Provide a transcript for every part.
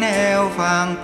neo vàng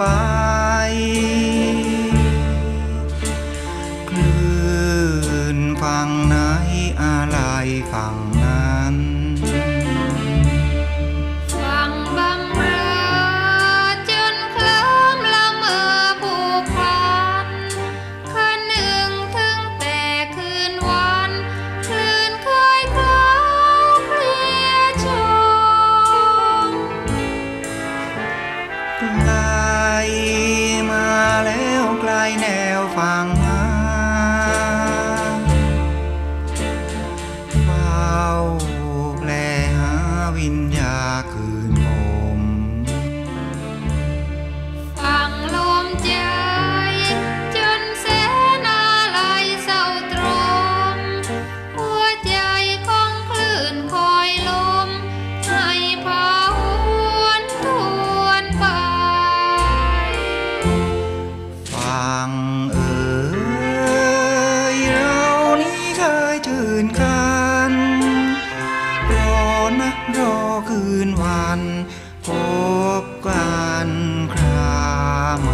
ชื่นคันรอนะรอคืนวันพบกันคราใหน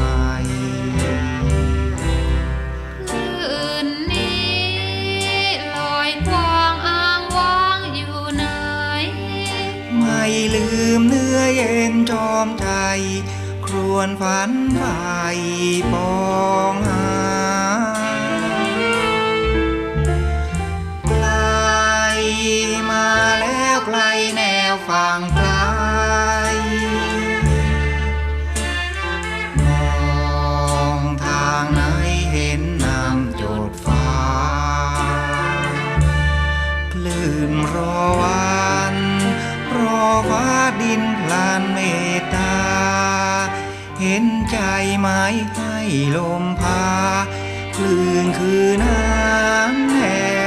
ไม่ลืมเนื้อเย็นจอมใจ ครวนฝันไปปองหา รอวัน รอฟ้าดินพลานเมตตา เห็นใจไม้ให้ลมพา คลื่นคือน้ำแห่